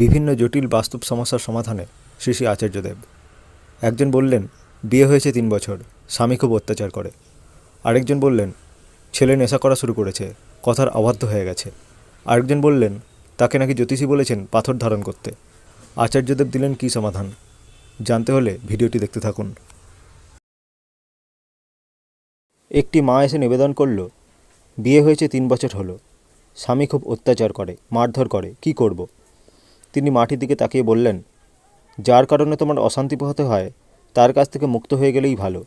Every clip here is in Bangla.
বিভিন্ন জটিল বাস্তব সমস্যার সমাধানে শ্রী শ্রী আচার্যদেব। একজন বললেন, বিয়ে হয়েছে তিন বছর, স্বামী খুব অত্যাচার করে। আরেকজন বললেন, ছেলে নেশা করা শুরু করেছে, কথার অবাধ্য হয়ে গেছে। আরেকজন বললেন, তাকে নাকি জ্যোতিষী বলেছেন পাথর ধারণ করতে। আচার্যদেব দিলেন, কী সমাধান? জানতে হলে ভিডিওটি দেখতে থাকুন। একটি মা এসে নিবেদন করল, বিয়ে হয়েছে তিন বছর হলো, স্বামী খুব অত্যাচার করে, মারধর করে, কি করব? তিনি মাটির দিকে তাকিয়ে বললেন, যার কারণে তোমার অশান্তি পোহাতে হয়, তার কাছ থেকে মুক্ত হয়ে গেলেই ভালো।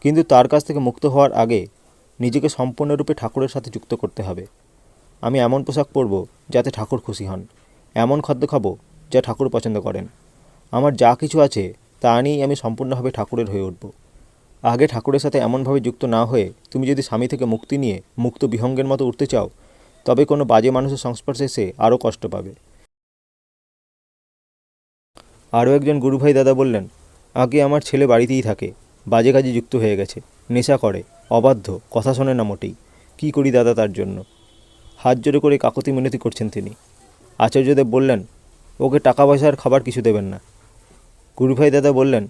কিন্তু তার কাছ থেকে মুক্ত হওয়ার আগে নিজেকে সম্পূর্ণরূপে ঠাকুরের সাথে যুক্ত করতে হবে। আমি এমন পোশাক পরব যাতে ঠাকুর খুশি হন। এমন খাদ্য খাব যা ঠাকুর পছন্দ করেন। আমার যা কিছু আছে, তা নিয়েই আমি সম্পূর্ণভাবে ঠাকুরের হয়ে উঠব। আগে ঠাকুরের সাথে এমনভাবে যুক্ত না হয়ে তুমি যদি স্বামী থেকে মুক্তি নিয়ে মুক্ত বিহঙ্গের মতো উঠতে চাও, তবে কোনো বাজে মানুষের সংস্পর্শে এসে আরও কষ্ট পাবে। আরও একজন গুরুভাই দাদা বললেন, আগে আমার ছেলে বাড়িতেই থাকে, বাজে কাজে যুক্ত হয়ে গেছে, নেশা করে, অবাধ্য, কথা শোনে না মোটেই, কী করি দাদা তার জন্য? হাত জোরে করে কাকতি মিনতি করছেন তিনি। আচার্যদেব বললেন, ওকে টাকা পয়সার খাবার কিছু দেবেন না। গুরুভাই দাদা বললেন,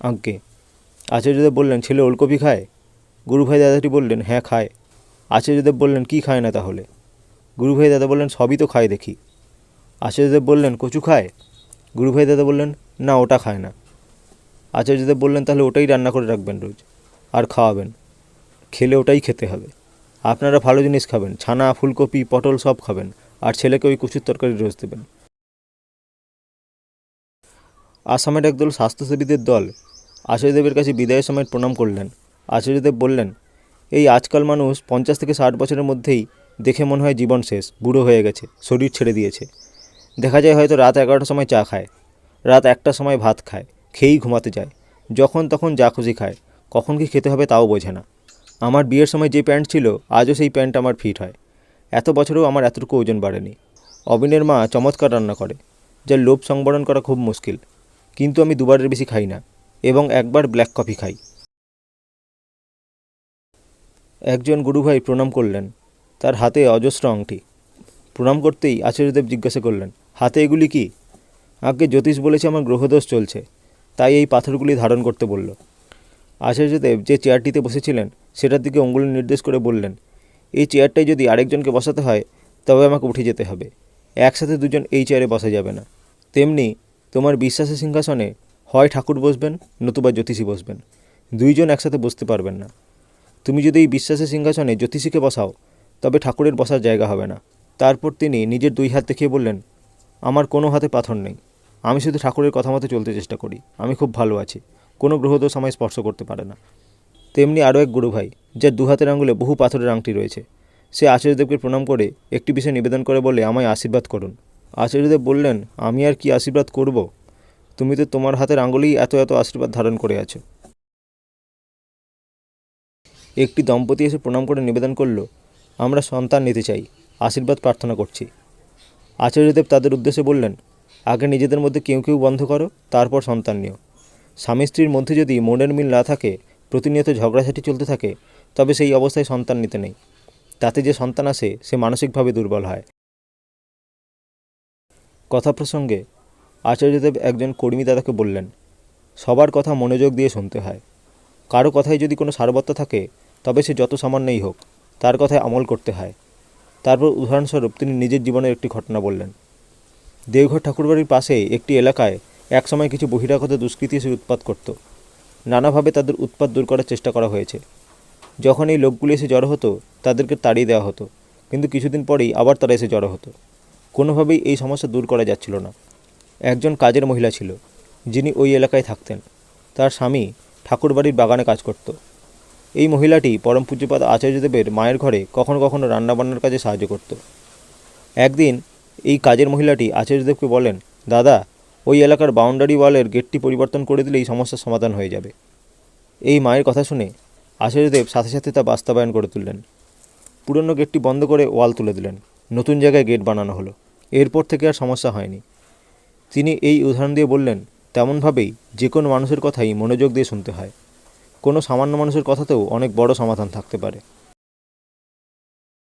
আজ্ঞে। আচার্যদেব বললেন, ছেলে ওলকপি খায়? গুরুভাই দাদাটি বললেন হ্যাঁ খায়। আচার্যদেব বললেন, কি খায় না তাহলে? গুরুভাই দাদা বললেন, সবই তো খায় দেখি। আচার্যদেব বললেন, কচু খায়? গুরুভাই দাদা বললেন, না, ওটা খায় না। আচার্যদেব বললেন, তাহলে ওটাই রান্না করে রাখবেন রোজ আর খাওয়াবেন। খেলে ওটাই খেতে হবে। আপনারা ভালো জিনিস খাবেন, ছানা, ফুলকপি, পটল সব খাবেন, আর ছেলেকে ওই কচুর তরকারি রোজ দেবেন। আসামের একদল স্বাস্থ্যসেবীদের দল আচার্যদেবের কাছে বিদায়ের সময় প্রণাম করলেন। আচার্যদেব বললেন, এই আজকাল মানুষ পঞ্চাশ থেকে ষাট বছরের মধ্যেই দেখে মনে হয় জীবন শেষ, বুড়ো হয়ে গেছে, শরীর ছেড়ে দিয়েছে। দেখা যায় হয়তো রাত এগারোটার সময় চা খায়, রাত একটার সময় ভাত খায়, খেয়েই ঘুমাতে যায়, যখন তখন যা খুশি খায়, কখন কি খেতে হবে তাও বোঝে না। আমার বিয়ের সময় যে প্যান্ট ছিল, আজও সেই প্যান্ট আমার ফিট হয়। এত বছরেও আমার এতটুকু ওজন বাড়েনি। অবিনের মা চমৎকার রান্না করে, যার লোভ সংবরণ করা খুব মুশকিল। কিন্তু আমি দুবারের বেশি খাই না, এবং একবার ব্ল্যাক কফি খাই। একজন গুরুভাই প্রণাম করলেন, তার হাতে অজস্র আংটি। প্রণাম করতেই আচার্যদেব জিজ্ঞাসা করলেন হাতে এগুলি কি? আগে জ্যোতিষ বলেছে আমার গ্রহদোষ চলছে। তাই এই পাথরগুলি ধারণ করতে বলল। আচার্যদেব যে চেয়ারটিতে বসেছিলেন, সেটার দিকে অঙ্গুলি নির্দেশ করে বললেন, এই চেয়ারটায় যদি আরেকজনকে বসাতে হয়, তবে আমাকে উঠে যেতে হবে। একসাথে দুজন এই চেয়ারে বসা যাবে না। তেমনি তোমার বিশ্বাসের সিংহাসনে হয় ঠাকুর বসবেন, নতুবা জ্যোতিষী বসবেন। দুইজন একসাথে বসতে পারবেন না। তুমি যদি এই বিশ্বাসের সিংহাসনে জ্যোতিষীকে বসাও, তবে ঠাকুরের বসার জায়গা হবে না। তারপর তিনি নিজের দুই হাত দেখিয়ে বললেন আমার কোনো হাতে পাথর নেই। আমি শুধু ঠাকুরের কথা মতো চলতে চেষ্টা করি। আমি খুব ভালো আছি। কোনো গ্রহদোষ আমায় স্পর্শ করতে পারে না। তেমনি আরও এক গুরু ভাই, যার দু হাতের আঙুলে বহু পাথরের আংটি রয়েছে। সে আচার্যদেবকে প্রণাম করে একটি বিষয় নিবেদন করে বলে, আমায় আশীর্বাদ করুন। আচার্যদেব বললেন, আমি আর কি আশীর্বাদ করব? তুমি তো তোমার হাতের আঙুলেই এত এত আশীর্বাদ ধারণ করে আছো। একটি দম্পতি এসে প্রণাম করে নিবেদন করল, আমরা সন্তান নিতে চাই। আশীর্বাদ প্রার্থনা করছি। আচার্যদেব তাদের উদ্দেশ্যে বললেন, আগে নিজেদের মধ্যে কেউ কেউ বন্ধ করো, তারপর সন্তান নিও। স্বামী স্ত্রীর মধ্যে যদি মনের মিল না থাকে, প্রতিনিয়ত ঝগড়াঝাটি চলতে থাকে, তবে সেই অবস্থায় সন্তান নিতে নেই। তাতে যে সন্তান আসে, সে মানসিকভাবে দুর্বল হয়। কথা প্রসঙ্গে আচার্যদেব একজন কর্মী দাদাকে বললেন, সবার কথা মনোযোগ দিয়ে শুনতে হয়। কারও কথায় যদি কোনো সারবত্ত থাকে, তবে সে যত সামান্যই হোক, তার কথায় আমল করতে হয়। তারপর উদাহরণস্বরূপ তিনি নিজের জীবনের একটি ঘটনা বললেন। দেওঘর ঠাকুরবাড়ির পাশে একটি এলাকায় একসময় কিছু বহিরাগত দুষ্কৃতী এসে উৎপাত করত। নানাভাবে তাদের উৎপাত দূর করার চেষ্টা করা হয়েছে। যখন এই লোকগুলি এসে জড়ো হতো, তাদেরকে তাড়িয়ে দেওয়া হতো। কিন্তু কিছুদিন পরেই আবার তারা এসে জড়ো হতো। কোনোভাবেই এই সমস্যা দূর করা যাচ্ছিল না। একজন কাজের মহিলা ছিল, যিনি ওই এলাকায় থাকতেন। তার স্বামী ঠাকুরবাড়ির বাগানে কাজ করত। এই মহিলাটি পরম পূজ্যপাদ আচার্যদেবের মায়ের ঘরে কখনো কখনো রান্নাবান্নার কাজে সাহায্য করত। একদিন এই কাজের মহিলাটি আচার্যদেবকে বলেন, দাদা, ওই এলাকার বাউন্ডারি ওয়ালের গেটটি পরিবর্তন করে দিলেই সমস্যার সমাধান হয়ে যাবে। এই মায়ের কথা শুনে আচার্যদেব সাথে সাথে তা বাস্তবায়ন করে তুললেন। পুরনো গেটটি বন্ধ করে ওয়াল তুলে দিলেন। নতুন জায়গায় গেট বানানো হলো। এরপর থেকে আর সমস্যা হয়নি। তিনি এই উদাহরণ দিয়ে বললেন, তেমনভাবেই যে কোনো মানুষের কথাই মনোযোগ দিয়ে শুনতে হয়। কোনো সামান্য মানুষের কথাতেও অনেক বড় সমাধান থাকতে পারে।